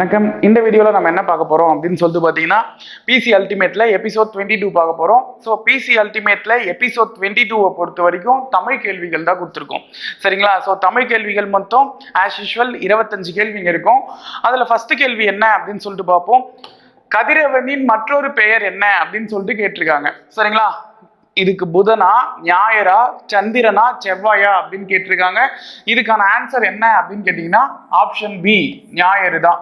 வணக்கம். இந்த வீடியோவில் நம்ம என்ன பார்க்க போகிறோம் அப்படின்னு சொல்லிட்டு பார்த்தீங்கன்னா பிசி அல்டிமேட்டில் எபிசோட் டுவெண்ட்டி டூ பார்க்க போகிறோம் ஸோ பிசி அல்டிமேட்டில் எபிசோட் டுவெண்ட்டி டூவை பொறுத்த வரைக்கும் தமிழ் கேள்விகள் தான் கொடுத்துருக்கோம். சரிங்களா? ஸோ தமிழ் கேள்விகள் மொத்தம் ஆஸ் யூஷுவல் இருபத்தஞ்சு கேள்விங்க இருக்கும். அதில் ஃபஸ்ட்டு கேள்வி என்ன அப்படின்னு சொல்லிட்டு பார்ப்போம். கதிரவனின் மற்றொரு பெயர் என்ன அப்படின்னு சொல்லிட்டு கேட்டிருக்காங்க. சரிங்களா? இதுக்கு புதனா ஞாயிறா சந்திரனா செவ்வாயா அப்படின்னு கேட்டிருக்காங்க. இதுக்கான ஆன்சர் என்ன அப்படின்னு கேட்டிங்கன்னா ஆப்ஷன் பி ஞாயிறு தான்.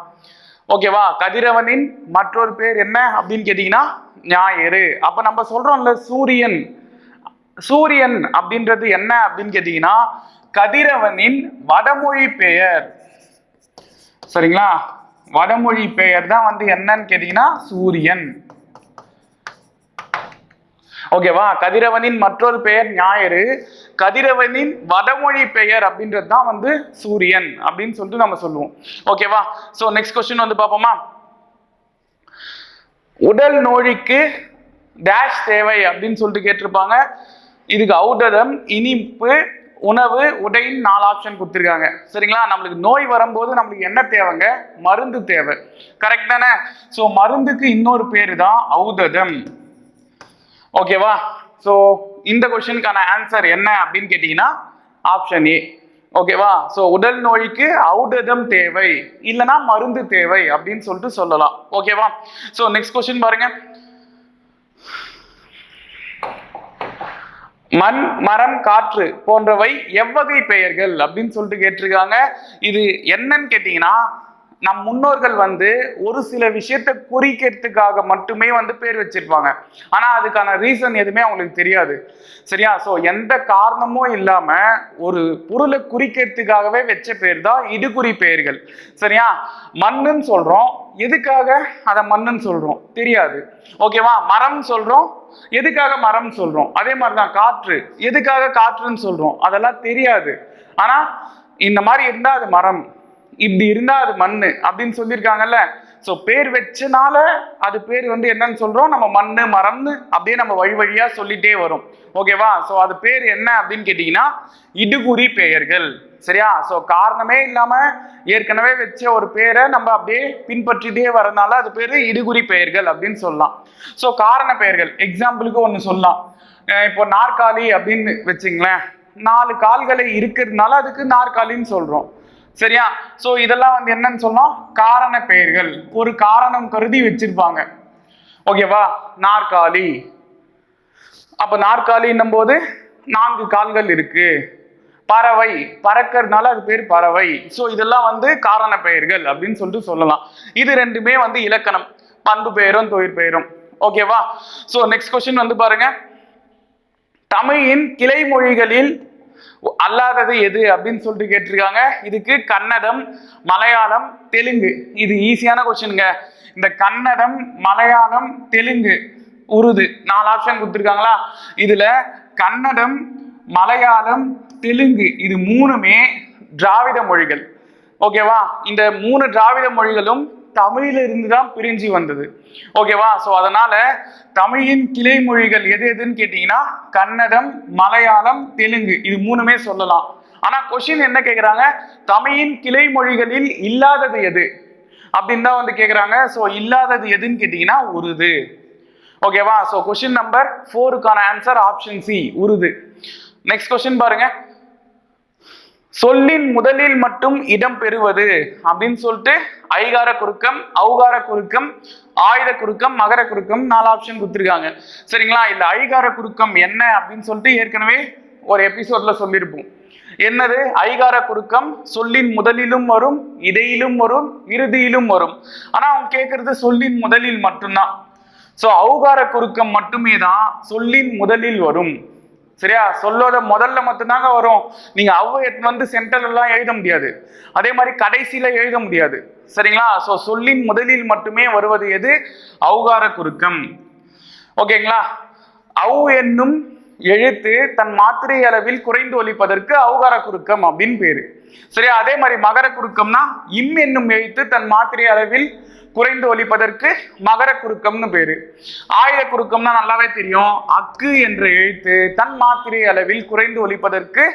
ஓகேவா கதிரவனின் மற்றொரு பேர் என்ன அப்படின்னு கேட்டிங்கன்னா ஞாயிறு. அப்போ நம்ம சொல்கிறோம்ல சூரியன். சூரியன் அப்படின்றது என்ன அப்படின்னு கேட்டிங்கன்னா கதிரவனின் வடமொழி பெயர். சரிங்களா? வடமொழி பெயர் தான் வந்து என்னன்னு கேட்டிங்கன்னா சூரியன். ஓகேவா கதிரவனின் மற்றொரு பெயர் ஞாயிறு. கதிரவனின் வடமொழி பெயர் அப்படின்றது தான் வந்து சூரியன் அப்படின்னு சொல்லிட்டு நம்ம சொல்லுவோம். ஓகேவா ஸோ நெக்ஸ்ட் கொஸ்டின் வந்து பார்ப்போமா? உடல் நோழிக்கு டேஷ் தேவை அப்படின்னு சொல்லிட்டு கேட்டிருப்பாங்க. இதுக்கு ஔடதம் இனிப்பு உணவு உடையின் நாலு ஆப்ஷன் கொடுத்துருக்காங்க. சரிங்களா? நம்மளுக்கு நோய் வரும்போது நம்மளுக்கு என்ன தேவைங்க? மருந்து தேவை. கரெக்ட் தானே? ஸோ மருந்துக்கு இன்னொரு பேர் தான் ஔததம் ஓகேவா ஸோ இந்த கொஸ்டினுக்கான ஆன்சர் என்ன அப்படின்னு கேட்டிங்கன்னா ஆப்ஷன் ஏ ஓகேவா ஸோ உடல் நோய்க்கு ஔடதம் தேவை இல்லைன்னா மருந்து தேவை அப்படின்னு சொல்லிட்டு சொல்லலாம். ஓகேவா ஸோ நெக்ஸ்ட் கொஸ்டின் பாருங்க. மண் மரம் காற்று போன்றவை எவ்வகை பெயர்கள் அப்படின்னு சொல்லிட்டு கேட்டிருக்காங்க. இது என்னன்னு கேட்டீங்கன்னா நம் முன்னோர்கள் வந்து ஒரு சில விஷயத்தை குறிக்கிறதுக்காக மட்டுமே வந்து பேர் வச்சிருப்பாங்க. ஆனா அதுக்கான ரீசன் எதுவுமே அவங்களுக்கு தெரியாது. சரியா? ஸோ எந்த காரணமும் இல்லாம ஒரு பொருளை குறிக்கிறதுக்காகவே வச்ச பேர் தான் இடுகுறி பெயர்கள் சரியா? மண்ணுன்னு சொல்றோம். எதுக்காக அதை மண்ணுன்னு சொல்றோம்? தெரியாது. ஓகேவா மரம் சொல்றோம். எதுக்காக மரம் சொல்றோம்? அதே மாதிரி தான் காற்று. எதுக்காக காற்றுன்னு சொல்றோம்? அதெல்லாம் தெரியாது. ஆனா இந்த மாதிரி இருந்தா அது மரம். இப்படி இருந்தா அது மண்ணு அப்படின்னு சொல்லியிருக்காங்கல்ல. ஸோ பேர் வச்சனால அது பேர் வந்து என்னன்னு சொல்றோம். நம்ம மண்ணு மரம்னு அப்படியே நம்ம வழி வழியா சொல்லிட்டே வரும். ஓகேவா ஸோ அது பேர் என்ன அப்படின்னு கேட்டீங்கன்னா இடுகுறி பெயர்கள். சரியா? ஸோ காரணமே இல்லாம ஏற்கனவே வச்ச ஒரு பேரை நம்ம அப்படியே பின்பற்றிட்டே வரனால அது பேர் இடுகுறி பெயர்கள் அப்படின்னு சொல்லலாம். ஸோ காரண பெயர்கள். எக்ஸாம்பிளுக்கு ஒன்று சொல்லலாம். இப்போ நாற்காலி அப்படின்னு வச்சுங்களேன். நாலு கால்களை இருக்கிறதுனால அதுக்கு நாற்காலின்னு சொல்றோம். சரியா? சோ இதெல்லாம் வந்து என்னன்னு சொன்னோம்? காரண பெயர்கள். ஒரு காரணம் கருதி வச்சிருப்பாங்க. ஓகேவா நாற்காலி. அப்ப நாற்காலின்னும் போது நான்கு கால்கள் இருக்கு. பறவை. பறக்கறதுனால அது பேர் பறவை. ஸோ இதெல்லாம் வந்து காரண பெயர்கள் அப்படின்னு சொல்லிட்டு சொல்லலாம். இது ரெண்டுமே வந்து இலக்கணம். பண்பு பெயரும் தொழிற் பெயரும். ஓகேவா ஸோ நெக்ஸ்ட் கொஸ்டின் வந்து பாருங்க. தமிழின் கிளை மொழிகளில் அல்லாதது எது அப்படின்னு சொல்லிட்டு கேட்டிருக்காங்க. இதுக்கு கன்னடம் மலையாளம் தெலுங்கு. இது ஈஸியான கொஸ்டினுங்க இந்த கன்னடம் மலையாளம் தெலுங்கு உருது. நாலு ஆப்ஷன் கொடுத்துருக்காங்களா? இதுல கன்னடம் மலையாளம் தெலுங்கு இது மூணுமே திராவிட மொழிகள். ஓகேவா இந்த மூணு திராவிட மொழிகளும் தமிழிலிருந்து தான் பிரிஞ்சு வந்தது. ஓகேவா ஸோ அதனால தமிழின் கிளை மொழிகள் எது எதுன்னு கேட்டீங்கன்னா கன்னடம் மலையாளம் தெலுங்கு. இது மூணுமே சொல்லலாம். ஆனா கொஸ்டின் என்ன கேட்குறாங்க தமிழின் கிளை மொழிகளில் இல்லாதது எது? அப்படின்னு தான் வந்து கேட்குறாங்க ஸோ இல்லாதது எதுன்னு கேட்டீங்கன்னா உருது. ஓகேவா so question number ஃபோருக்கான answer option C Urdu. Next question பாருங்க. சொல்லின் முதலில் மட்டும் இடம் பெறுவது அப்படின்னு சொல்லிட்டு ஐகார குறுக்கம் அவுகார குறுக்கம் ஆயுத குறுக்கம் மகர குறுக்கம் நாலு ஆப்ஷன் கொடுத்துருக்காங்க. சரிங்களா? இந்த ஐகார குறுக்கம் என்ன அப்படின்னு சொல்லிட்டு ஏற்கனவே ஒரு எபிசோட்ல சொல்லியிருப்போம் என்னது? ஐகார குறுக்கம் சொல்லின் முதலிலும் வரும் இடையிலும் வரும் இறுதியிலும் வரும். ஆனா அவங்க கேட்கறது சொல்லின் முதலில் மட்டும்தான். ஸோ அவுகார குறுக்கம் மட்டுமே தான் சொல்லின் முதலில் வரும். சரியா? சொல்லோட முதல்ல மட்டும்தாங்க வரும். நீங்க அவ்வை எடுத்துன்னு வந்து சென்டர் எல்லாம் எழுத முடியாது. அதே மாதிரி கடைசியில எழுத முடியாது. சரிங்களா? ஸோ சொல்லின் முதலில் மட்டுமே வருவது எது? ஔகார குறுக்கம். ஓகேங்களா? அவ் என்னும் எழுத்து தன் மாத்திரை அளவில் குறைந்து ஒழிப்பதற்கு அவகார குறுக்கம் அப்படின்னு பேரு. சரியா? அதே மாதிரி மகர குறுக்கம்னா இம் என்னும் எழுத்து தன் மாத்திரை அளவில் குறைந்து ஒலிப்பதற்கு மகர குறுக்கம்னு பேரு. ஆயுத குறுக்கம்னா நல்லாவே தெரியும். அக்கு என்ற எழுத்து தன் மாத்திரை அளவில் குறைந்து ஒலிப்பதற்கு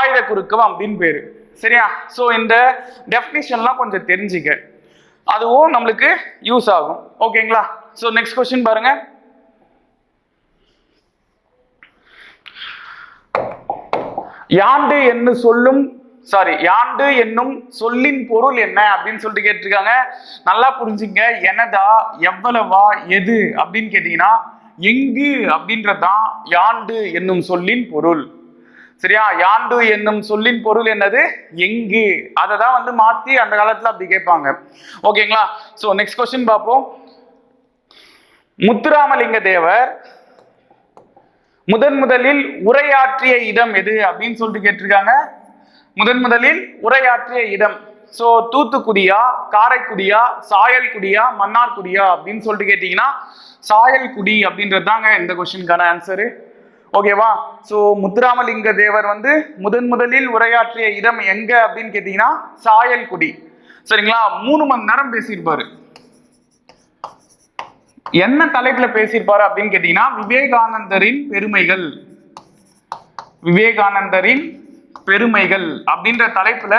ஆயுத குறுக்கம் அப்படின்னு பேரு. சரியா? ஸோ இந்த டெஃபினிஷன்லாம் கொஞ்சம் தெரிஞ்சுக்க. அதுவும் நம்மளுக்கு யூஸ் ஆகும். ஓகேங்களா ஸோ நெக்ஸ்ட் கொஸ்டின் பாருங்க. யாண்டு என்று சொல்லும் சாரி யாண்டு என்னும் சொல்லின் பொருள் என்ன அப்படின்னு சொல்லிட்டு கேட்டிருக்காங்க. நல்லா புரிஞ்சுங்க எனதா எவ்வளவா எது அப்படின்னு கேட்டீங்கன்னா எங்கு அப்படின்றதுதான் யாண்டு என்னும் சொல்லின் பொருள். சரியா? யாண்டு என்னும் சொல்லின் பொருள் என்னது? எங்கு. அதை தான் வந்து மாத்தி அந்த காலத்துல அப்படி கேட்பாங்க. ஓகேங்களா? ஸோ நெக்ஸ்ட் கொஸ்டின் பார்ப்போம். முத்துராமலிங்க தேவர் முதன் முதலில் உரையாற்றிய இடம் எது அப்படின்னு சொல்லிட்டு கேட்டிருக்காங்க. முதன் முதலில் உரையாற்றிய இடம். ஸோ தூத்துக்குடியா காரைக்குடியா சாயல்குடியா மன்னார்குடியா அப்படின்னு சொல்லிட்டு கேட்டீங்கன்னா சாயல்குடி அப்படின்றது தாங்க இந்த கொஸ்டினுக்கான ஆன்சரு ஓகேவா ஸோ முத்துராமலிங்க தேவர் வந்து முதன் முதலில் உரையாற்றிய இடம் எங்க அப்படின்னு கேட்டீங்கன்னா சாயல்குடி. சரிங்களா? மூணு மணி நேரம் பேசியிருப்பாரு. என்ன தலைப்புல பேசியிருப்பாரு அப்படின்னு கேட்டீங்கன்னா விவேகானந்தரின் பெருமைகள். விவேகானந்தரின் பெருமைகள் அப்படின்ற தலைப்புல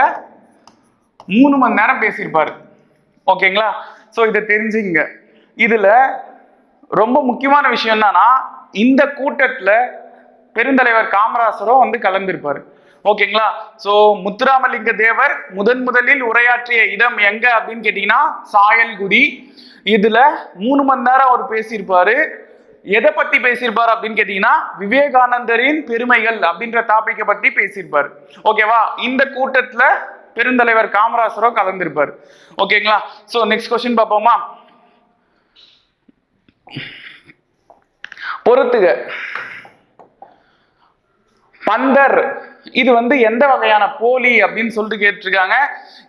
மூணு மணி நேரம் பேசியிருப்பாரு. ஓகேங்களா? ஸோ இதை தெரிஞ்சுங்க இதுல ரொம்ப முக்கியமான விஷயம் என்னன்னா இந்த கூட்டத்துல பெருந்தலைவர் காமராசரும் வந்து கலந்திருப்பாரு. ஓகேங்களா? சோ முத்துராமலிங்க தேவர் முதன் முதலில் உரையாற்றிய இடம் எங்க அப்படின்னு கேட்டீங்கன்னா சாயல்குடி. இதுல மூணு மணி நேரம் அவர் பேசியிருப்பாரு. எதை பத்தி பேசியிருப்பார் அப்படின்னு கேட்டீங்கன்னா விவேகானந்தரின் பெருமைகள் அப்படின்ற டாபிக்கை பத்தி பேசியிருப்பார். ஓகேவா இந்த கூட்டத்துல பெருந்தலைவர் காமராசரோ கலந்திருப்பார். ஓகேங்களா சோ நெக்ஸ்ட் கொஸ்டின் பார்ப்போமா? பொறுத்துக. பந்தர் இது வந்து எந்த வகையான போலி அப்படின்னு சொல்லிட்டு கேட்டிருக்காங்க.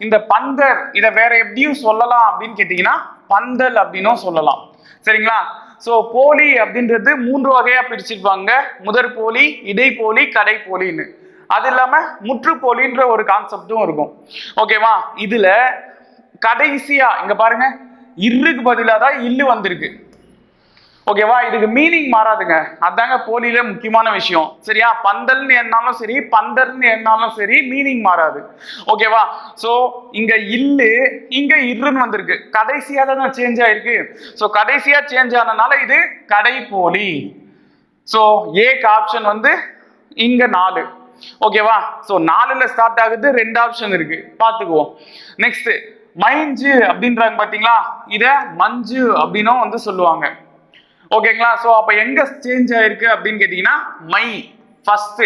இந்த பந்தர் இதை வேற எப்படியும் சொல்லலாம் அப்படின்னு கேட்டீங்கன்னா பந்தல் அப்படின்னும் சொல்லலாம். சரிங்களா? ஸோ போலி அப்படின்றது மூன்று வகையா பிரிச்சிருப்பாங்க. முதற் போலி இடைப்போழி கடை போலின்னு. அது இல்லாம முற்றுப்போலின்ற ஒரு கான்செப்டும் இருக்கும். ஓகேவா இதுல கடைசியா இங்க பாருங்க இருக்கு பதிலாக தான் இல்லு வந்திருக்கு. ஓகேவா இதுக்கு மீனிங் மாறாதுங்க. அதாங்க போலியில முக்கியமான விஷயம். சரியா? பந்தல்னு எண்ணாலும் சரி பந்தர்னு எண்ணாலும் சரி மீனிங் மாறாது. ஓகேவா ஸோ இங்க இல்லு இங்க இருன்னு வந்திருக்கு. கடைசியா தான் சேஞ்ச் ஆயிருக்கு. ஸோ கடைசியா சேஞ்ச் ஆனதுனால இது கடை போலி ஸோ ஏக்கு ஆப்ஷன் வந்து இங்க நாலு. ஓகேவா ஸோ நாலுல ஸ்டார்ட் ஆகுது ரெண்டு ஆப்ஷன் இருக்கு. பாத்துக்குவோம் நெக்ஸ்ட் மைஞ்சு அப்படின்றாங்க பாத்தீங்களா? இத மஞ்சு அப்படின்னும் வந்து சொல்லுவாங்க. ஓகேங்களா சோ அப்ப எங்க சேஞ்ச் ஆயிருக்கு அப்படின்னு கேட்டீங்கன்னா மை ஃபர்ஸ்ட்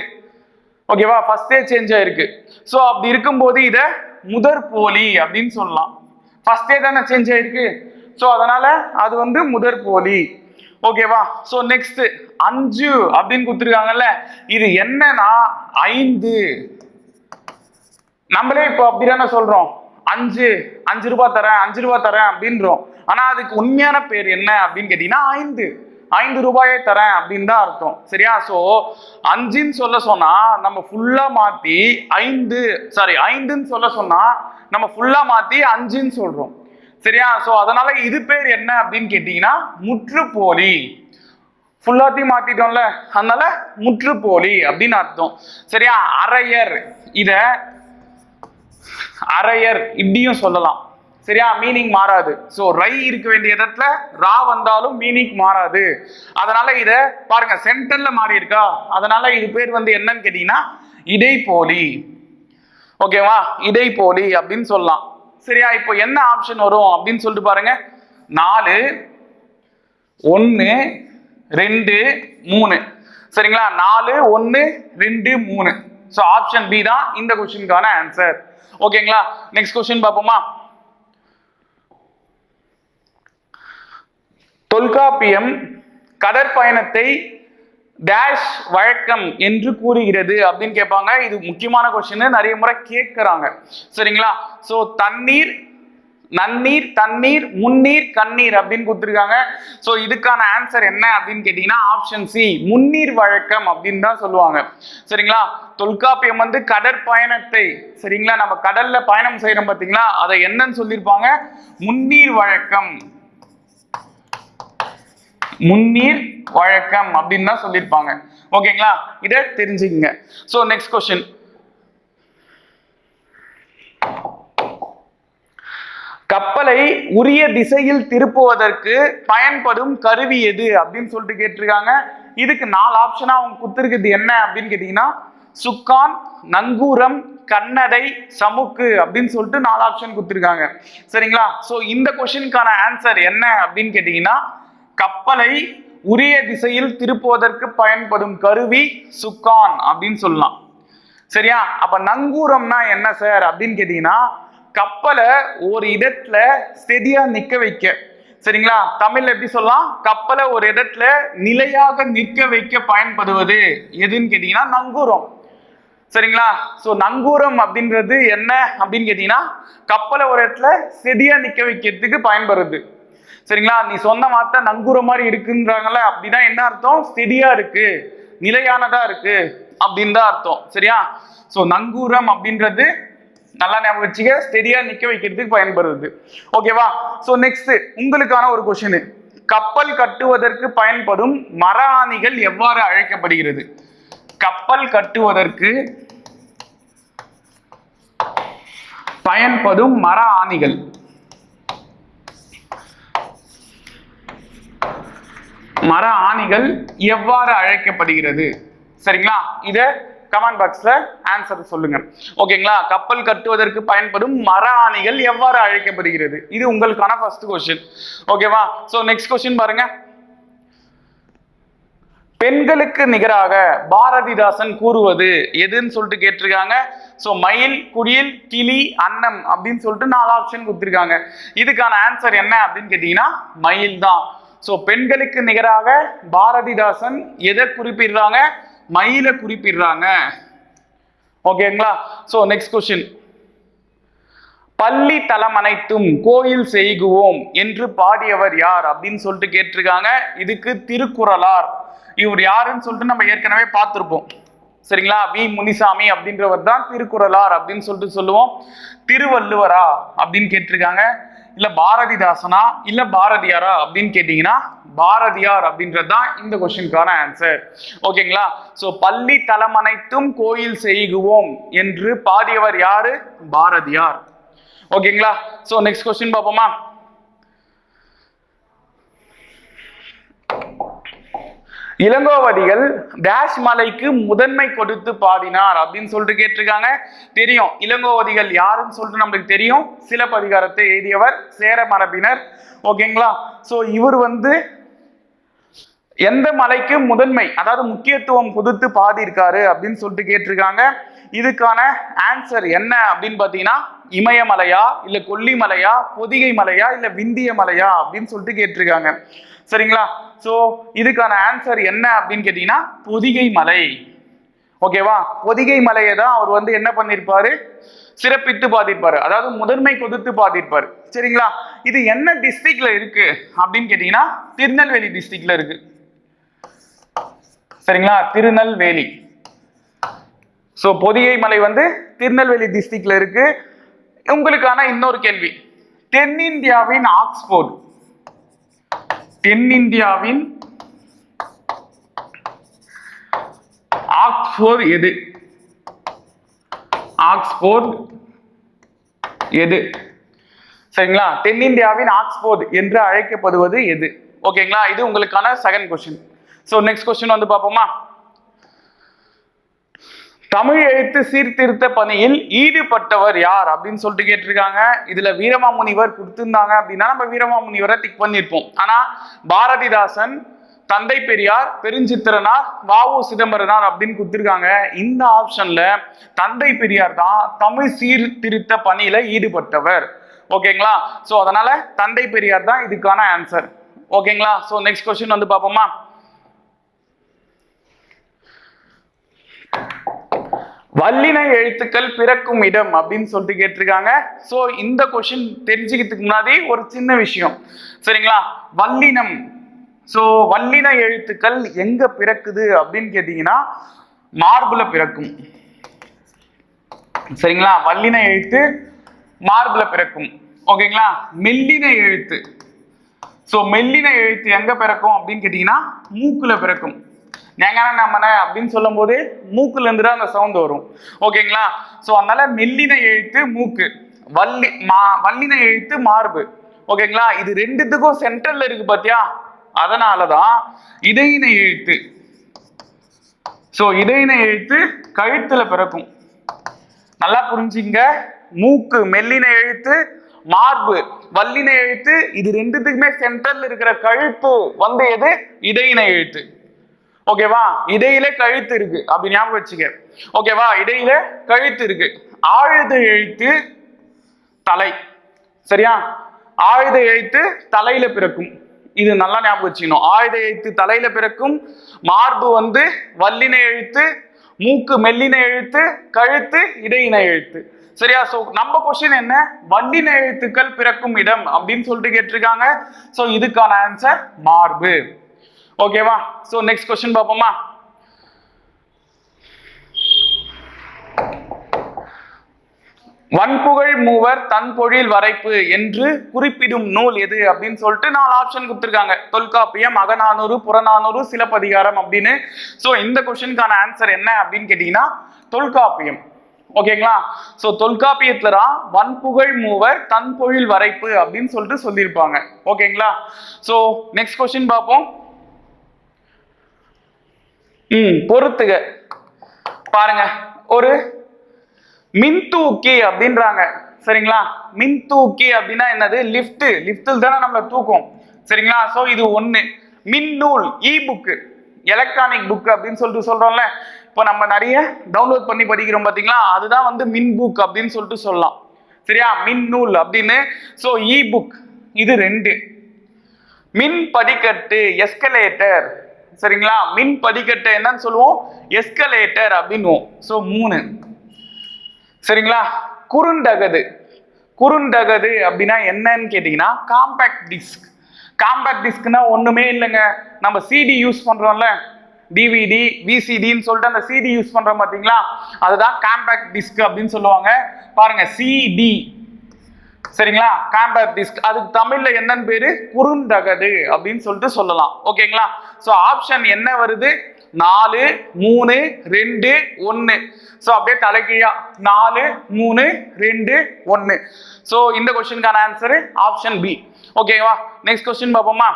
ஓகேவா ஃபர்ஸ்டே சேஞ்ச் ஆயிருக்கு. சோ அப்படி இருக்கும்போது இத முதற் போலி அப்படின்னு சொல்லலாம். ஃபர்ஸ்டே தானே சேஞ்ச் ஆயிருக்கு? சோ அதனால அது வந்து முதற் போலி. ஓகேவா சோ நெக்ஸ்ட் அஞ்சு அப்படின்னு கொடுத்துருக்காங்கல்ல இது என்னன்னா ஐந்து. நம்மளே இப்போ அப்படி தானே சொல்றோம். அஞ்சு அஞ்சு ரூபாய் தரேன் அஞ்சு ரூபாய் தரேன் அப்படின்றோம். ஆனா அதுக்கு உண்மையான பேர் என்ன அப்படின்னு கேட்டீங்கன்னா ஐந்து. ஐந்து ரூபாயே தரேன் அப்படின்னு தான் அர்த்தம். சரியா? சோ அஞ்சுன்னு சொல்ல சொன்னா நம்ம ஃபுல்லா மாத்தி ஐந்து சாரி ஐந்துன்னு சொல்ல சொன்னா நம்ம ஃபுல்லா மாத்தி அஞ்சுன்னு சொல்றோம். சரியா? சோ அதனால இது பேர் என்ன அப்படின்னு கேட்டீங்கன்னா முற்றுப்போலி. ஃபுல்லாத்தையும் மாத்திட்டோம்ல. அதனால முற்றுப்போலி அப்படின்னு அர்த்தம். சரியா? அரையர். இத அரையர் இப்படியும் சொல்லலாம். சரியா? மீனிங் மாறாது. ஸோ ரை இருக்க வேண்டிய இடத்துல ரா வந்தாலும் மீனிங் மாறாது. அதனால இதை பாருங்க சென்டர்ல மாறி இருக்கா? அதனால இது பேர் வந்து என்னன்னு கேட்டீங்கன்னா இடைப்போலி. ஓகேவா இடைப்போலி அப்படின்னு சொல்லலாம். சரியா? இப்போ என்ன ஆப்ஷன் வரும் அப்படின்னு சொல்லிட்டு பாருங்க. நாலு ஒன்று ரெண்டு மூணு. சரிங்களா? நாலு ஒன்று ரெண்டு மூணு. ஸோ ஆப்ஷன் பி தான் இந்த கொஸ்டினுக்கான ஆன்சர் ஓகேங்களா? நெக்ஸ்ட் கொஸ்டின் பார்ப்போமா? தொல்காப்பியம் கடற்பயணத்தை டேஷ் வழக்கம் என்று கூறுகிறது அப்படின்னு கேட்பாங்க. இது முக்கியமான கொஸ்டின் நிறைய முறை கேட்குறாங்க. சரிங்களா? சோ தண்ணீர் நன்னீர் தண்ணீர் முன்னீர் கண்ணீர் அப்படின்னு கொடுத்துருக்காங்க. ஸோ இதுக்கான ஆன்சர் என்ன அப்படின்னு கேட்டீங்கன்னா ஆப்ஷன் சி முன்னீர் வழக்கம் அப்படின்னு தான் சொல்லுவாங்க. சரிங்களா? தொல்காப்பியம் வந்து கடற்பயணத்தை சரிங்களா? நம்ம கடல்ல பயணம் செய்யறோம் பார்த்தீங்களா அதை என்னன்னு சொல்லியிருப்பாங்க? முன்னீர் வழக்கம். முன்னீர் வழக்கம் அப்படின்னு தான் சொல்லியிருப்பாங்க. ஓகேங்களா இதை தெரிஞ்சுக்கங்க. ஸோ நெக்ஸ்ட் கொஸ்டின் கப்பலை உரிய திசையில் திருப்புவதற்கு பயன்படும் கருவி எது அப்படின்னு சொல்லிட்டு கேட்டிருக்காங்க. இதுக்கு நாலு ஆப்ஷனா அவங்க கொடுத்துருக்குது என்ன அப்படின்னு கேட்டீங்கன்னா சுக்கான் நங்கூரம் கன்னடை சமுக்கு அப்படின்னு சொல்லிட்டு நாலு ஆப்ஷன் கொடுத்துருக்காங்க. சரிங்களா? ஸோ இந்த கொஷினுக்கான ஆன்சர் என்ன அப்படின்னு கேட்டீங்கன்னா கப்பலை உரிய திசையில் திருப்புவதற்கு பயன்படும் கருவி சுக்கான் அப்படின்னு சொல்லலாம். சரியா? அப்ப நங்கூரம்னா என்ன சார் அப்படின்னு கேட்டீங்கன்னா கப்பலை ஒரு இடத்துல ஸ்டெடியா நிக்க வைக்க. சரிங்களா? தமிழ்ல எப்படி சொல்லலாம்? கப்பலை ஒரு இடத்துல நிலையாக நிற்க வைக்க பயன்படுவது. எதுன்னு கேட்டீங்கன்னா நங்கூரம். சரிங்களா? ஸோ நங்கூரம் அப்படின்றது என்ன அப்படின்னு கேட்டீங்கன்னா கப்பலை ஒரு இடத்துல செடியா நிக்க வைக்கிறதுக்கு பயன்படுது. சரிங்களா? நீ சொன்ன வார்த்தை நங்கூரம் மாதிரி இருக்குன்றாங்கல்ல அப்படின்னா என்ன அர்த்தம்? செடியா இருக்கு நிலையானதா இருக்கு அப்படின்னு தான் அர்த்தம். சரியா? ஸோ நங்கூரம் அப்படின்றது நல்லா ஞாபகம் வச்சுக்க ஸ்டெடியா நிக்க வைக்கிறதுக்கு பயன்படுது. ஓகேவா சோ நெக்ஸ்ட் உங்களுக்கான ஒரு கொஸ்டின் கப்பல் கட்டுவதற்கு பயன்படும் மர ஆணிகள் எவ்வாறு அழைக்கப்படுகிறது? கப்பல் கட்டுவதற்கு பயன்படும் மர ஆணிகள் மர ஆணிகள் எவ்வாறு அழைக்கப்படுகிறது? சரிங்களா? இதை கமெண்ட் பாக்ஸ்ல ஆன்சர் சொல்லுங்க. ஓகேங்களா? கப்பல் கட்டுவதற்கு பயன்படும் மர ஆணிகள் எவ்வாறு அழைக்கப்படுகிறது? இது உங்களுக்கான ஃபர்ஸ்ட் கொஸ்டின் ஓகேவா? சோ நெக்ஸ்ட் கொஸ்டின் பாருங்க. பெண்களுக்கு நிகராக பாரதிதாசன் கூறுவது எதுன்னு சொல்லிட்டு கேட்டிருக்காங்க. ஸோ மயில் குடியில் கிளி அன்னம் அப்படின்னு சொல்லிட்டு நாலு ஆப்ஷன் கொடுத்துருக்காங்க. இதுக்கான ஆன்சர் என்ன அப்படின்னு கேட்டீங்கன்னா மயில் தான் ஸோ பெண்களுக்கு நிகராக பாரதிதாசன் எதை குறிப்பிடுறாங்க? மயில குறிப்பிடுறாங்க. ஓகேங்களா ஸோ நெக்ஸ்ட் கொஸ்டின் பள்ளி தலம் அனைத்தும் கோயில் செய்குவோம் என்று பாடியவர் யார்? அப்படின்னு சொல்லிட்டு கேட்டிருக்காங்க. இதுக்கு திருக்குறளார். இவர் யாருன்னு சொல்லிட்டு நம்ம ஏற்கனவே பார்த்துருப்போம். சரிங்களா? வி. முனிசாமி அப்படின்றவர் தான் திருக்குறளார் அப்படின்னு சொல்லிட்டு சொல்லுவோம். திருவள்ளுவரா அப்படின்னு கேட்டிருக்காங்க. இல்ல பாரதிதாசனா? இல்ல பாரதியாரா அப்படின்னு கேட்டீங்கன்னா பாரதியார் அப்படின்றது தான் இந்த கொஸ்டினுக்கான ஆன்சர் ஓகேங்களா ஸோ பள்ளி தலமனைத்தும் கோயில் செய்குவோம் என்று பாடியவர் யாரு? பாரதியார். ஓகேங்களா ஸோ நெக்ஸ்ட் கொஸ்டின் பார்ப்போமா? இளங்கோவதிகள் டேஷ் மலைக்கு முதன்மை கொடுத்து பாடினார் அப்படின்னு சொல்லிட்டு கேட்டிருக்காங்க. தெரியும். இளங்கோவதிகள் யாருன்னு சொல்லிட்டு நம்மளுக்கு தெரியும். சிலப்பதிகாரத்தை எழுதியவர் சேர மரபினர் ஓகேங்களா ஸோ இவர் வந்து எந்த மலைக்கு முதன்மை அதாவது முக்கியத்துவம் கொடுத்து பாடியிருக்காரு அப்படின்னு சொல்லிட்டு கேட்டிருக்காங்க. இதுக்கான ஆன்சர் என்ன அப்படின்னு பார்த்தீங்கன்னா இமயமலையா இல்ல கொல்லிமலையா பொதிகை மலையா இல்ல விந்திய மலையா அப்படின்னு சொல்லிட்டு கேட்டிருக்காங்க. சரிங்களா? ஸோ இதுக்கான ஆன்சர் என்ன அப்படின்னு கேட்டீங்கன்னா பொதிகை மலை ஓகேவா? பொதிகை மலையை தான் அவர் வந்து என்ன பண்ணியிருப்பாரு சிறப்பித்து பாதிப்பாரு. அதாவது முதன்மை கொடுத்து பாதிப்பாரு. சரிங்களா? இது என்ன டிஸ்ட்ரிக்ட்ல இருக்கு அப்படின்னு கேட்டீங்கன்னா திருநெல்வேலி டிஸ்ட்ரிக்ட்ல இருக்கு. சரிங்களா? திருநெல்வேலி. ஸோ பொதிகை மலை வந்து திருநெல்வேலி டிஸ்ட்ரிக்ட்ல இருக்கு. உங்களுக்கான இன்னொரு கேள்வி. தென்னிந்தியாவின் ஆக்ஸ்போர்ட். தென்னிந்தியாவின் ஆக்ஸ்போர்ட் எது? ஆக்ஸ்போர்ட் எது? சரிங்களா? தென்னிந்தியாவின் ஆக்ஸ்போர்ட் என்று அழைக்கப்படுவது எது? ஓகேங்களா? இது உங்களுக்கான second question so next question வந்து பார்ப்போமா? தமிழ் எழுத்து சீர்திருத்த பணியில் ஈடுபட்டவர் யார் அப்படின்னு சொல்லிட்டு கேட்டிருக்காங்க. இதுல வீரமாமுனிவர் கொடுத்திருந்தாங்க அப்படின்னா நம்ம வீரமாமுனிவரை டிக் பண்ணியிருப்போம். ஆனா பாரதிதாசன் தந்தை பெரியார் பெருஞ்சித்திரனார் வாவு சிதம்பரனார் அப்படின்னு கொடுத்துருக்காங்க. இந்த ஆப்ஷன்ல தந்தை பெரியார் தான் தமிழ் சீர்திருத்த பணியில ஈடுபட்டவர். ஓகேங்களா? சோ அதனால தந்தை பெரியார் தான் இதுக்கான ஆன்சர் ஓகேங்களா? சோ நெக்ஸ்ட் கொஸ்டின் வந்து பார்ப்போமா? வல்லின எழுத்துக்கள் பிறக்கும் இடம் அப்படின்னு சொல்லிட்டு கேட்டிருக்காங்க. ஸோ இந்த கொஷின் தெரிஞ்சுக்கிறதுக்கு முன்னாடி ஒரு சின்ன விஷயம். சரிங்களா? வல்லினம். ஸோ வல்லின எழுத்துக்கள் எங்க பிறக்குது அப்படின்னு கேட்டீங்கன்னா மார்புல பிறக்கும். சரிங்களா? வல்லின எழுத்து மார்புல பிறக்கும். ஓகேங்களா? மெல்லின எழுத்து. ஸோ மெல்லின எழுத்து எங்க பிறக்கும் அப்படின்னு கேட்டீங்கன்னா மூக்குல பிறக்கும். நேங்கான நம்மன அப்படின்னு சொல்லும் போது மூக்குல இருந்து தான் அந்த சவுண்ட் வரும். ஓகேங்களா ஸோ அதனால மெல்லின எழுத்து மூக்கு. வள்ளி மா வல்லின எழுத்து மார்பு. ஓகேங்களா இது ரெண்டுத்துக்கும் சென்டர்ல இருக்கு பாத்தியா? அதனாலதான் இதயின எழுத்து. சோ இதயின எழுத்து கழுத்துல பிறக்கும். நல்லா புரிஞ்சுங்க மூக்கு மெல்லின எழுத்து மார்பு. வல்லின எழுத்து இது ரெண்டுத்துக்குமே சென்டர்ல இருக்கிற கழுத்து வந்து எது? இடையின எழுத்து. ஓகேவா இடையில கழுத்து இருக்கு. அப்படி ஞாபகம் வச்சுக்க. ஓகேவா இடையில கழுத்து இருக்கு. ஆழுத எழுத்து தலை. சரியா? ஆயுத எழுத்து தலையில பிறக்கும். இது நல்லா ஞாபகம் வச்சுக்கணும். ஆயுத எழுத்து தலையில பிறக்கும். மார்பு வந்து வல்லின எழுத்து மூக்கு மெல்லின எழுத்து கழுத்து இடையின எழுத்து. சரியா? சோ நம்ம கொஸ்டின் என்ன? வல்லின எழுத்துக்கள் பிறக்கும் இடம் அப்படின்னு சொல்லிட்டு கேட்டிருக்காங்க. சோ இதுக்கான ஆன்சர் மார்பு. ஓகேவா ஸோ நெக்ஸ்ட் கொஸ்டின் பார்ப்போமா? வன்புகழ் மூவர் தன் பொழில் வரைப்பு என்று குறிப்பிடும் நூல் எது அப்படின்னு சொல்லிட்டு நாலு ஆப்ஷன் கொடுத்துருக்காங்க. தொல்காப்பியம் அகநானூறு புறநானூறு சிலப்பதிகாரம் அப்படின்னு. ஸோ இந்த கொஸ்டினுக்கான ஆன்சர் என்ன அப்படின்னு கேட்டீங்கன்னா தொல்காப்பியம். ஓகேங்களா ஸோ தொல்காப்பியத்துல தான் வன்புகழ் மூவர் தன் பொழில் வரைப்பு அப்படின்னு சொல்லிட்டு சொல்லியிருப்பாங்க. ஓகேங்களா ஸோ நெக்ஸ்ட் கொஸ்டின் பார்ப்போம். ம். பொறுத்துக. பாருங்க ஒரு மின்தூக்கி அப்படின்றாங்க. சரிங்களா? மின்தூக்கி அப்படின்னா என்னது? லிஃப்ட் லிஃப்டில் தானே நம்மளை தூக்கும். சரிங்களா? ஸோ இது ஒன்று மின்னூல் இ புக்கு எலக்ட்ரானிக் புக் அப்படின்னு சொல்லிட்டு சொல்றோம்ல. இப்போ நம்ம நிறைய டவுன்லோட் பண்ணி படிக்கிறோம் பார்த்தீங்களா அதுதான் வந்து மின் புக் அப்படின்னு சொல்லிட்டு சொல்லலாம். சரியா? மின் நூல் அப்படின்னு. ஸோ இ புக் இது ரெண்டு. மின் படிக்கட்டு எஸ்கலேட்டர் சரிங்களா? மின் படிக்கட்டு என்னன்னு சொல்லுவோம். எஸ்கலேட்டர் அப்படின்னுவோம் ஸோ மூணு. சரிங்களா? குறுண்டகது குறுண்டகது அப்படின்னா என்னன்னு கேட்டிங்கன்னா காம்பேக்ட் டிஸ்க் காம்பேக்ட் டிஸ்க்னா ஒன்றுமே இல்லைங்க. நம்ம சிடி யூஸ் பண்ணுறோம்ல டிவிடி விசிடின்னு சொல்லிட்டு அந்த சிடி யூஸ் பண்ணுறோம் பார்த்தீங்களா அதுதான் காம்பேக்ட் டிஸ்க் அப்படின்னு சொல்லுவாங்க. பாருங்கள் சிடி சரிங்களா? காம்பேக்ட் டிஸ்க் அதுக்கு தமிழ்ல என்னன்னு பேரு? குறுந்தகடு அப்படின்னு சொல்லிட்டு சொல்லலாம். ஓகேங்களா? ஸோ ஆப்ஷன் என்ன வருது? நாலு மூணு ரெண்டு ஒன்று ஸோ அப்படியே தலைகீழா. நாலு மூணு ரெண்டு ஒன்று ஸோ இந்த கொஸ்டினுக்கான ஆன்சரு ஆப்ஷன் பி ஓகேவா நெக்ஸ்ட் கொஸ்டின் பார்ப்போமா?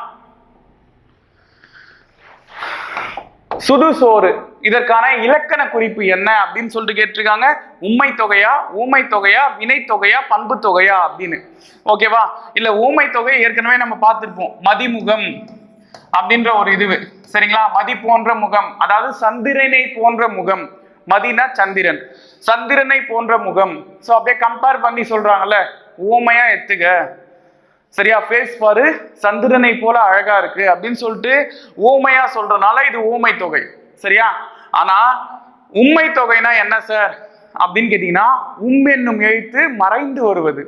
சுடுசோறு இதற்கான இலக்கண குறிப்பு என்ன அப்படின்னு சொல்லிட்டு கேட்டிருக்காங்க. உண்மை தொகையா ஊமை தொகையா வினை தொகையா பண்பு தொகையா அப்படின்னு. ஓகேவா இல்ல ஊமை தொகை ஏற்கனவே நம்ம பார்த்துருப்போம். மதிமுகம் அப்படின்ற ஒரு இது. சரிங்களா? மதி போன்ற முகம். அதாவது சந்திரனை போன்ற முகம். மதினா சந்திரன். சந்திரனை போன்ற முகம். ஸோ அப்படியே கம்பேர் பண்ணி சொல்றாங்கல்ல. ஊமையா எத்துக. சரியா ஃபேஸ் பாரு சந்திரனை போல அழகா இருக்கு அப்படின்னு சொல்லிட்டு ஊமையா சொல்றதுனால இது ஊமை தொகை சரியா? ஆனா உண்மை தொகைனா என்ன சார் அப்படின்னு கேட்டீங்கன்னா உம் என்னும் எழுத்து மறைந்து வருவது.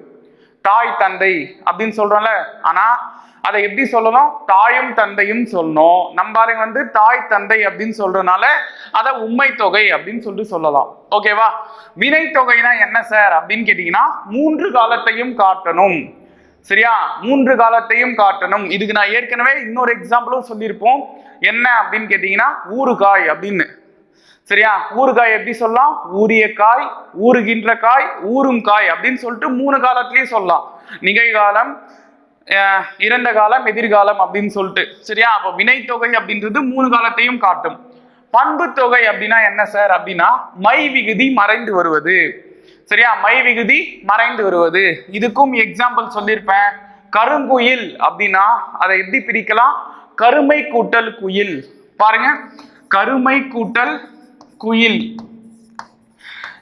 தாய் தந்தை அப்படின்னு சொல்றோம்ல ஆனா அதை எப்படி சொல்லணும்? தாயும் தந்தையும் சொல்லணும். நம்பாருங்க வந்து தாய் தந்தை அப்படின்னு சொல்றதுனால அதை உண்மை தொகை அப்படின்னு சொல்லிட்டு சொல்லலாம். ஓகேவா வினை தொகைனா என்ன சார் அப்படின்னு கேட்டீங்கன்னா மூன்று காலத்தையும் காட்டணும். சரியா? மூன்று காலத்தையும் காட்டணும். இதுக்கு நான் ஏற்கனவே இன்னொரு எக்ஸாம்பிளும் சொல்லியிருப்போம். என்ன அப்படின்னு கேட்டீங்கன்னா ஊறுகாய் அப்படின்னு. சரியா? ஊறுகாய் எப்படி சொல்லலாம்? ஊறிய காய் ஊறுகின்ற காய் ஊறும் காய் அப்படின்னு சொல்லிட்டு மூணு காலத்திலயும் சொல்லலாம். நிகழ்காலம் இறந்த காலம் எதிர்காலம் அப்படின்னு சொல்லிட்டு. சரியா? அப்போ வினைத்தொகை அப்படின்றது மூணு காலத்தையும் காட்டும். பண்பு தொகை அப்படின்னா என்ன சார்? அப்படின்னா மை விகுதி மறைந்து வருவது. சரியா? மை விகுதி மறைந்து வருவது. இதுக்கும் எக்ஸாம்பிள் சொல்லியிருப்பேன் கருங்குயில் அப்படின்னா அதை எப்படி பிரிக்கலாம்? கருமை கூட்டல் குயில். பாருங்க. கருமை கூட்டல் குயில்.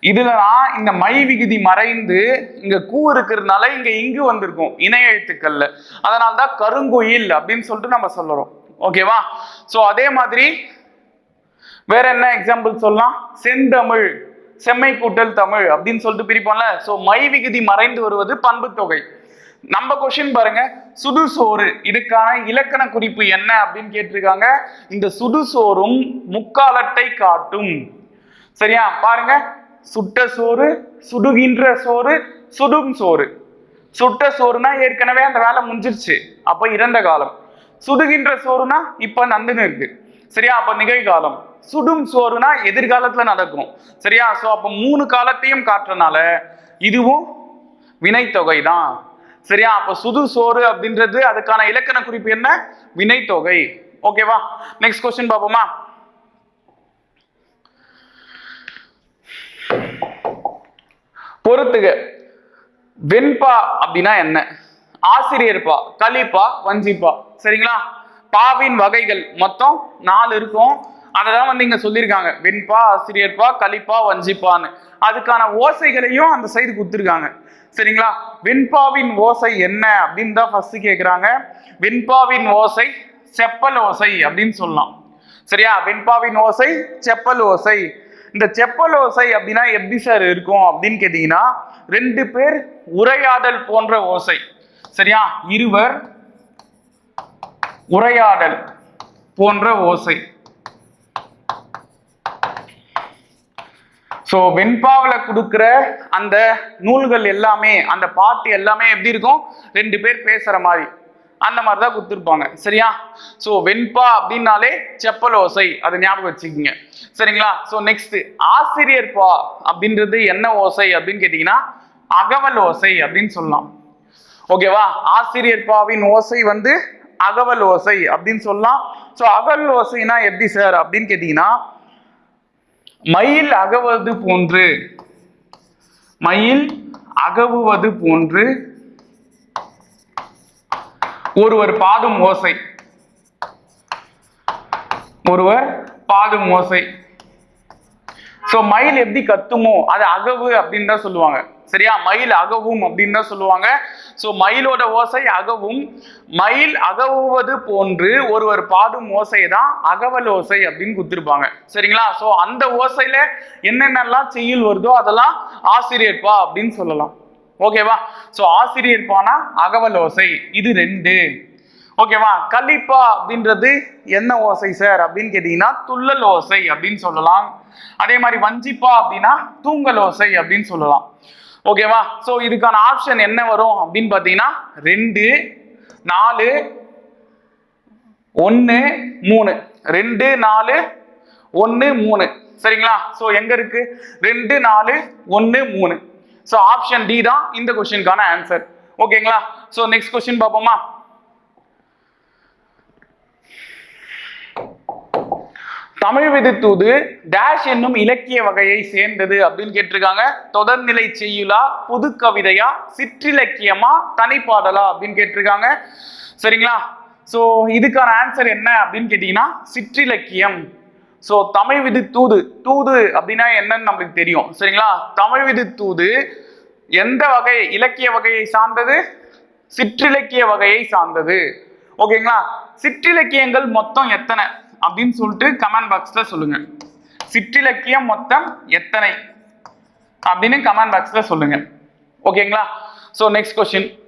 இதுலதான் இந்த மை விகுதி மறைந்து இங்க கூ இருக்கிறதுனால இங்க இங்கு வந்திருக்கும் இணைய எழுத்துக்கள்ல. அதனால்தான் கருங்குயில் அப்படின்னு சொல்லிட்டு நம்ம சொல்லுறோம். ஓகேவா சோ அதே மாதிரி வேற என்ன எக்ஸாம்பிள் சொல்லலாம்? செந்தமிழ். செம்மை கூட்டல் தமிழ் அப்படின்னு சொல்லிட்டு பிரிப்போம்ல. சோ மை விகுதி மறைந்து வருவது பண்பு தொகை. நம்ம கொஸ்டின் பாருங்க. சுடுசோறு இதுக்கான இலக்கண குறிப்பு என்ன அப்படின்னு கேட்டிருக்காங்க. இந்த சுடுசோறும் முக்காலத்தை காட்டும். சரியா? பாருங்க. சுட்ட சோறு சுடுகின்ற சோறு சுடும் சோறு. சுட்ட சோறுனா ஏற்கனவே அந்த வேலை முடிஞ்சிருச்சு. அப்ப இறந்த காலம். சுடுகின்ற சோறுனா இப்ப நந்துன்னு இருக்கு. சரியா? அப்ப நிகழ்காலம். சுடும் சோறுனா எதிர்காலத்துல நடக்கும். சரியா? சோ அப்ப மூணு காலத்தையும் காட்டுறனால இதுவும் வினைத்தொகை தான் சரியா? அப்ப சுடு சோறு அப்படின்றது அதுக்கான இலக்கண குறிப்பு என்ன? வினைத்தொகை. ஓகேவா நெக்ஸ்ட் கொஸ்டின் பார்ப்போமா? பொறுத்துக. வெண்பா அப்படின்னா என்ன? ஆசிரியர்பா களிப்பா வஞ்சிப்பா. சரிங்களா? பாவின் வகைகள் மொத்தம் நாலு இருக்கும். அதைதான் வந்து இங்க சொல்லியிருக்காங்க. வெண்பா ஆசிரியர்பா கலிப்பா வஞ்சிப்பான்னு. அதுக்கான ஓசைகளையும் அந்த சைடு கொடுத்துருக்காங்க. சரிங்களா? வெண்பாவின் ஓசை என்ன அப்படின்னு தான் ஃபர்ஸ்ட் கேட்குறாங்க வெண்பாவின் ஓசை செப்பல் ஓசை அப்படின்னு சொல்லலாம். சரியா? வெண்பாவின் ஓசை செப்பல் ஓசை. இந்த செப்பல் ஓசை அப்படின்னா எப்படி சார் இருக்கும் அப்படின்னு கேட்டீங்கன்னா ரெண்டு பேர் உரையாடல் போன்ற ஓசை. சரியா? இருவர் உரையாடல் போன்ற ஓசை. ஸோ வெண்பாவில் கொடுக்குற அந்த நூல்கள் எல்லாமே அந்த பாட்டு எல்லாமே எப்படி இருக்கும்? ரெண்டு பேர் பேசுகிற மாதிரி. அந்த மாதிரி தான் கொடுத்துருப்பாங்க. சரியா? ஸோ வெண்பா அப்படின்னாலே செப்பல் ஓசை. அதை ஞாபகம் வச்சுக்கோங்க. சரிங்களா? ஸோ நெக்ஸ்ட் ஆசிரியர் பா அப்படின்றது என்ன ஓசை அப்படின்னு கேட்டிங்கன்னா அகவல் ஓசை அப்படின்னு சொல்லலாம். ஓகேவா ஆசிரியர் பாவின் ஓசை வந்து அகவல் ஓசை அப்படின்னு சொல்லலாம். ஸோ அகவல் ஓசைனா எப்படி சார் அப்படின்னு கேட்டிங்கன்னா மயில் அகவது போன்று. மயில் அகவுவது போன்று. ஒருவர் பாதும் ஓசை. ஒருவர் பாதும் ஓசை. ஸோ மயில் எப்படி கத்துமோ அது அகவு அப்படின்னு தான் சொல்லுவாங்க. சரியா? மயில் அகவும் அப்படின்னு தான் சொல்லுவாங்க. ஸோ மயிலோட ஓசை அகவும். மயில் அகவுவது போன்று ஒருவர் பாடும் ஓசை தான் அகவல் ஓசை அப்படின்னு கொடுத்துருப்பாங்க. சரிங்களா? ஸோ அந்த ஓசையில என்னென்னலாம் செய்யுள் வருதோ அதெல்லாம் ஆசிரியர்ப்பா அப்படின்னு சொல்லலாம். ஓகேவா ஸோ ஆசிரியர்ப்பானா அகவல் ஓசை. இது ரெண்டு. ஓகேவா கலிப்பா அப்படின்றது என்ன ஓசை சார் அப்படின்னு கேட்டீங்கன்னா துள்ளல் ஓசை அப்படின்னு சொல்லலாம். அதே மாதிரி வஞ்சிப்பா அப்படின்னா தூங்கல் ஓசை அப்படின்னு சொல்லலாம். ஓகேவா ஸோ இதுக்கான ஆப்ஷன் என்ன வரும் அப்படின்னு பார்த்தீங்கன்னா ரெண்டு நாலு ஒன்று மூணு. ரெண்டு நாலு ஒன்று மூணு. சரிங்களா? ஸோ எங்கே இருக்கு? ரெண்டு நாலு ஒன்று மூணு. ஸோ ஆப்ஷன் டி தான் இந்த கொஸ்டினுக்கான ஆன்சர் ஓகேங்களா ஸோ நெக்ஸ்ட் கொஸ்டின் பார்ப்போமா? தமிழ் விதித்தூது டேஷ் என்னும் இலக்கிய வகையை சேர்ந்தது அப்படின்னு கேட்டிருக்காங்க. தொடர்நிலை செய்யுளா புது கவிதையா சிற்றிலக்கியமா தனிப்பாடலா அப்படின்னு கேட்டிருக்காங்க. சரிங்களா? ஸோ இதுக்கான ஆன்சர் என்ன அப்படின்னு கேட்டீங்கன்னா சிற்றிலக்கியம். ஸோ தமிழ் விதி தூது தூது அப்படின்னா என்னன்னு நம்மளுக்கு தெரியும். சரிங்களா? தமிழ் விதி தூது எந்த வகை இலக்கிய வகையை சார்ந்தது? சிற்றிலக்கிய வகையை சார்ந்தது. ஓகேங்களா? சிற்றிலக்கியங்கள் மொத்தம் எத்தனை? அப்படின்னு சொல்லிட்டு கமெண்ட் பாக்ஸ்ல சொல்லுங்க. சிற்றிலக்கியம் மொத்தம் எத்தனை? அப்படின்னு கமெண்ட் பாக்ஸ்ல சொல்லுங்க. ஓகேங்களா ஸோ நெக்ஸ்ட் கொஸ்டின்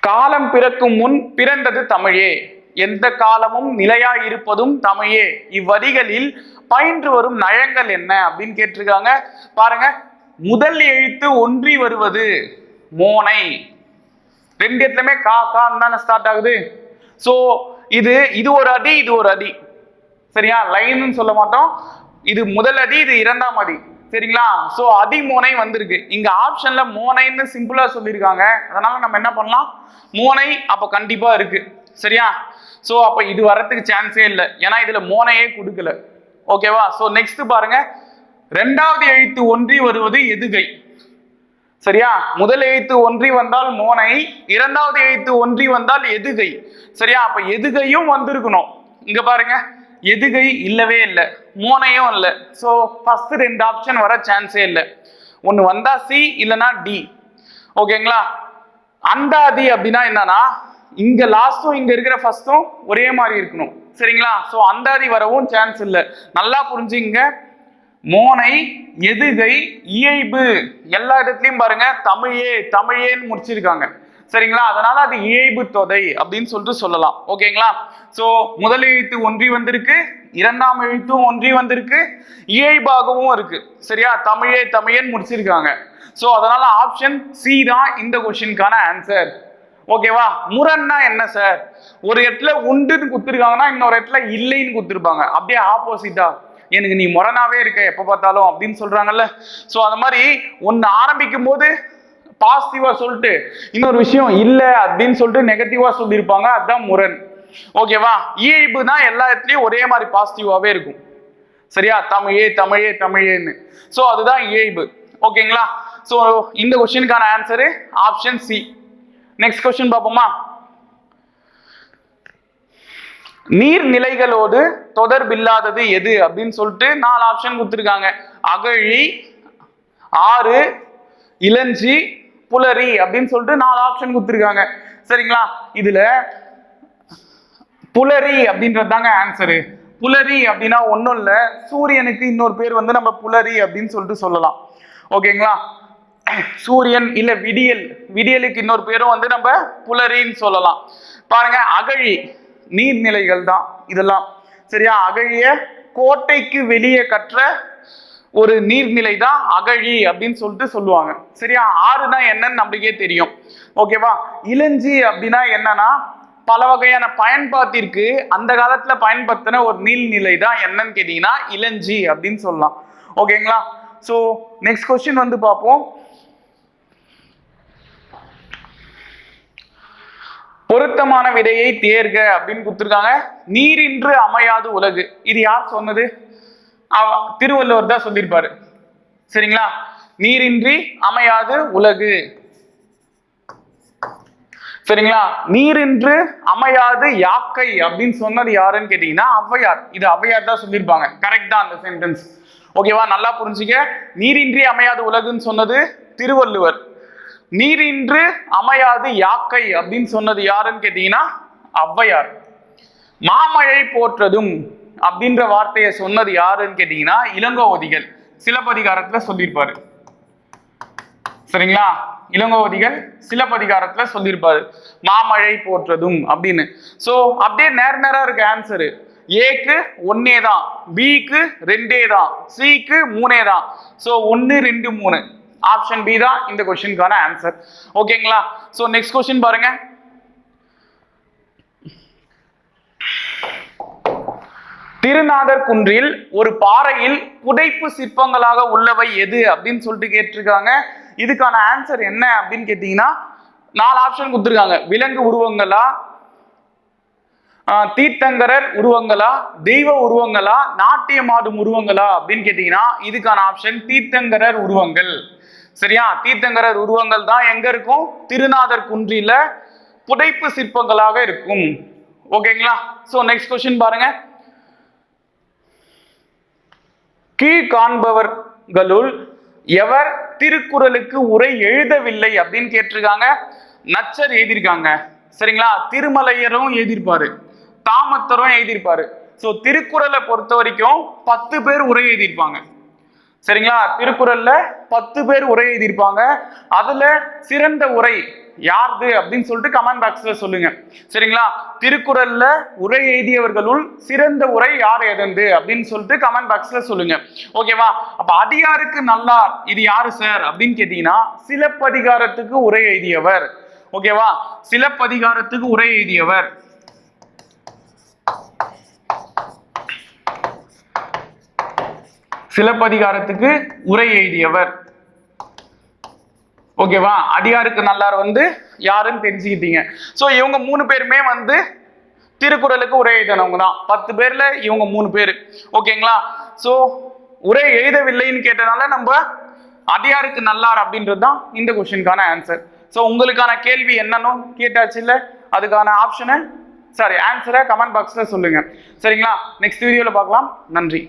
காலம் பிறக்கும் முன் பிறந்தது தமிழே. எந்த காலமும் நிலையா இருப்பதும் தமிழே. இவ்வரிகளில் பயின்று வரும் நயங்கள் என்ன? அப்படின்னு கேட்டிருக்காங்க. பாருங்க. முதல் எழுத்து ஒன்றி வருவது மோனை. ரெண்டு இடத்துலயுமே கா கான்னு தானே ஸ்டார்ட் ஆகுது. ஸோ இது இது ஒரு அடி இது ஒரு அடி. சரியா? லைன்னு சொல்ல மாட்டோம். இது முதல் அடி இது இரண்டாம் அடி. சரிங்களா? ஸோ அடி மோனை வந்திருக்கு. இங்க ஆப்ஷன்ல மோனைன்னு சிம்பிளா சொல்லியிருக்காங்க. அதனால நம்ம என்ன பண்ணலாம்? மோனை அப்போ கண்டிப்பா இருக்கு. சரியா? ஸோ அப்போ இது வரத்துக்கு சான்ஸே இல்லை. ஏன்னா இதுல மோனையே கொடுக்கல. ஓகேவா ஸோ நெக்ஸ்ட் பாருங்க. ரெண்டாவது எழுத்து ஒன்றி வருவது எதுகை? சரியா? முதல் எழுத்து ஒன்றி வந்தால் மோனை இரண்டாவது எழுத்து ஒன்றி வந்தால் எதுகை. சரியா? அப்ப எதுகையும் வந்திருக்கணும். இங்க பாருங்க. எதுகை இல்லவே இல்லை. மோனையும் இல்லை. ஸோ ஃபர்ஸ்ட் ரெண்டு ஆப்ஷன் வர சான்ஸே இல்லை. ஒன்று வந்தா சி இல்லைன்னா டி ஓகேங்களா அந்தாதி அப்படின்னா என்னன்னா இங்க லாஸ்ட்டும் இங்க இருக்கிற ஃபர்ஸ்டும் ஒரே மாதிரி இருக்கணும். சரிங்களா? ஸோ அந்தாதி வரவும் சான்ஸ் இல்லை. நல்லா புரிஞ்சுங்க. மோனை எதுகை இயைபு. எல்லா இடத்துலையும் பாருங்க தமிழே தமிழேன்னு முடிச்சிருக்காங்க. சரிங்களா? அதனால அது இயைபு தொகை அப்படின்னு சொல்லிட்டு சொல்லலாம். ஓகேங்களா? சோ முதல் எழுத்து ஒன்றி வந்திருக்கு இரண்டாம் எழுத்தும் ஒன்றி வந்திருக்கு இயைபாகவும் இருக்கு. சரியா? தமிழே தமிழேன்னு முடிச்சிருக்காங்க. சோ அதனால ஆப்ஷன் சி தான் இந்த கொஸ்டினுக்கான ஆன்சர் ஓகேவா? முரண்னா என்ன சார் ஒரு இடத்துல உண்டுன்னு குத்துருக்காங்கன்னா இன்னொரு இடத்துல இல்லைன்னு குத்துருப்பாங்க அப்படியே ஆப்போசிட்டா எனக்கு நீ முரணாவே இருக்க எப்ப பார்த்தாலும் அப்படின்னு சொல்றாங்கல்ல. ஸோ அந்த மாதிரி ஒன்னு ஆரம்பிக்கும் போது பாசிட்டிவா சொல்லிட்டு இன்னொரு விஷயம் இல்ல அப்படின்னு சொல்லிட்டு நெகட்டிவா சொல்லியிருப்பாங்க அதுதான் முரண். ஓகேவா இயல்பு தான் எல்லா இடத்துலயும் ஒரே மாதிரி பாசிட்டிவாவே இருக்கும். சரியா? தமிழே தமிழே தமிழேன்னு. ஸோ அதுதான் இயல்பு. ஓகேங்களா ஸோ இந்த கொஸ்டினுக்கான answer option C next question பார்ப்போமா? நீர்நிலைகளோடு தொடர்பில்லாதது எது அப்படின்னு சொல்லிட்டு நாலு ஆப்ஷன் கொடுத்துருக்காங்க. அகழி ஆறு இளஞ்சி புலரி அப்படின்னு சொல்லிட்டு நாலு ஆப்ஷன் கொடுத்துருக்காங்க. சரிங்களா? இதுல புலரி அப்படின்றது தாங்க ஆன்சரு புலரி அப்படின்னா ஒன்றும் இல்லை. சூரியனுக்கு இன்னொரு பேர் வந்து நம்ம புலரி அப்படின்னு சொல்லிட்டு சொல்லலாம். ஓகேங்களா? சூரியன் இல்ல விடியல். விடியலுக்கு இன்னொரு பேரும் வந்து நம்ம புலரின்னு சொல்லலாம். பாருங்க அகழி. நீர்நிலைகள் தான் இதெல்லாம். சரியா? அகழிய கோட்டைக்கு வெளியே கற்ற ஒரு நீர்நிலை தான் அகழி அப்படின்னு சொல்லிட்டு சொல்லுவாங்க. சரியா? ஆறுனா என்னன்னு நம்மளுக்கே தெரியும். ஓகேவா இளஞ்சி அப்படின்னா என்னன்னா பல வகையான பயன்பாட்டிற்கு அந்த காலத்துல பயன்படுத்தின ஒரு நீர்நிலை தான் என்னன்னு கேட்டீங்கன்னா இளஞ்சி அப்படின்னு சொல்லலாம். ஓகேங்களா ஸோ நெக்ஸ்ட் கொஸ்டின் வந்து பார்ப்போம். பொருத்தமான விடையை தேர்க அப்படின்னு கொடுத்துருக்காங்க. நீரின்று அமையாது உலகு. இது யார் சொன்னது? அவ- திருவள்ளுவர் தான் சொல்லியிருப்பாரு. சரிங்களா? நீரின்றி அமையாது உலகு. சரிங்களா? நீரின்று அமையாது யாக்கை அப்படின்னு சொன்னது யாருன்னு கேட்டீங்கன்னா ஔவையார். இது ஔவையார் தான் சொல்லியிருப்பாங்க. கரெக்ட் தான் அந்த சென்டென்ஸ் ஓகேவா நல்லா புரிஞ்சுக்க. நீரின்றி அமையாது உலகுன்னு சொன்னது திருவள்ளுவர். நீரின்று அமையாது யாக்கை அப்படின்னு சொன்னது யாருன்னு கேட்டீங்கன்னா ஔவையார். மாமழை போற்றதும் அப்படின்ற வார்த்தையை சொன்னது யாருன்னு கேட்டீங்கன்னா இளங்கோவதிகள். சிலப்பதிகாரத்துல சொல்லியிருப்பாரு. சரிங்களா? இளங்கோவதிகள் சிலப்பதிகாரத்துல சொல்லியிருப்பாரு. மாமழை போற்றதும் அப்படின்னு. ஸோ அப்படியே நேர நேரம் இருக்கு ஆன்சரு ஏக்கு ஒன்னே தான் பிக்கு ரெண்டே தான் சிக்கு மூணே தான். ஸோ ஒன்று ரெண்டு மூணு. ஆப்ஷன் பி தான் இந்த கொஸ்டினுக்கான ஆன்சர் ஓகேங்களா ஸோ நெக்ஸ்ட் கொஸ்டின் பாருங்க. திருநாதர் குன்றில் ஒரு பாறையில் புடைப்பு சிற்பங்களாக உள்ளவை எது அப்படின்னு சொல்லிட்டு கேட்டிருக்காங்க. இதுக்கான ஆன்சர் என்ன அப்படின்னு கேட்டீங்கன்னா நாலு ஆப்ஷன் கொடுத்துருக்காங்க. விலங்கு உருவங்களா? தீர்த்தங்கரர் உருவங்களா? தெய்வ உருவங்களா? நாட்டியமாடும் உருவங்களா அப்படின்னு கேட்டீங்கன்னா இதுக்கான ஆப்ஷன் தீர்த்தங்கரர் உருவங்கள். சரியா? தீர்த்தங்கரர் உருவங்கள் தான் எங்க இருக்கும்? திருநாதர் குன்றில புடைப்பு சிற்பங்களாக இருக்கும். ஓகேங்களா சோ நெக்ஸ்ட் கொஸ்டின் பாருங்க. கீழ் காண்பவர்களுள் எவர் திருக்குறளுக்கு உரை எழுதவில்லை அப்படின்னு கேட்டிருக்காங்க. நச்சர் எழுதியிருக்காங்க. சரிங்களா? திருமலையரும் எழுதியிருப்பாரு. தாமத்தரும் எழுதியிருப்பாரு. ஸோ திருக்குறளை பொறுத்த வரைக்கும் பத்து பேர் உரை எழுதியிருப்பாங்க. சரிங்களா? திருக்குறள்ல பத்து பேர் உரை எழுதியிருப்பாங்க. அதுல சிறந்த உரை யார்து அப்படின்னு சொல்லிட்டு கமெண்ட் பாக்ஸ்ல சொல்லுங்க. சரிங்களா? திருக்குறள்ல உரை எழுதியவர்களுள் சிறந்த உரை யார் எதந்து அப்படின்னு சொல்லிட்டு கமெண்ட் பாக்ஸ்ல சொல்லுங்க. ஓகேவா அப்ப அடியாருக்கு நல்லார் இது யாரு சார் அப்படின்னு கேட்டீங்கன்னா சிலப்பதிகாரத்துக்கு உரை எழுதியவர். ஓகேவா சிலப்பதிகாரத்துக்கு உரை எழுதியவர். சிலப்பதிகாரத்துக்கு உரை எழுதியவர். ஓகேவா அதிகாருக்கு நல்லார் வந்து யாருன்னு தெரிஞ்சுக்கிட்டீங்க. ஸோ இவங்க மூணு பேருமே வந்து திருக்குறளுக்கு உரை எழுதினவங்க தான். பத்து பேர்ல இவங்க மூணு பேர். ஓகேங்களா ஸோ உரை எழுதவில்லைன்னு கேட்டனால நம்ம அதிகாருக்கு நல்லார் அப்படின்றது தான் இந்த கொஸ்டினுக்கான ஆன்சர் ஸோ உங்களுக்கான கேள்வி என்னன்னு கேட்டாச்சு இல்லை? அதுக்கான ஆப்ஷனை சாரி ஆன்சரை கமெண்ட் பாக்ஸில் சொல்லுங்கள் சரிங்களா? நெக்ஸ்ட் வீடியோவில் பார்க்கலாம். நன்றி.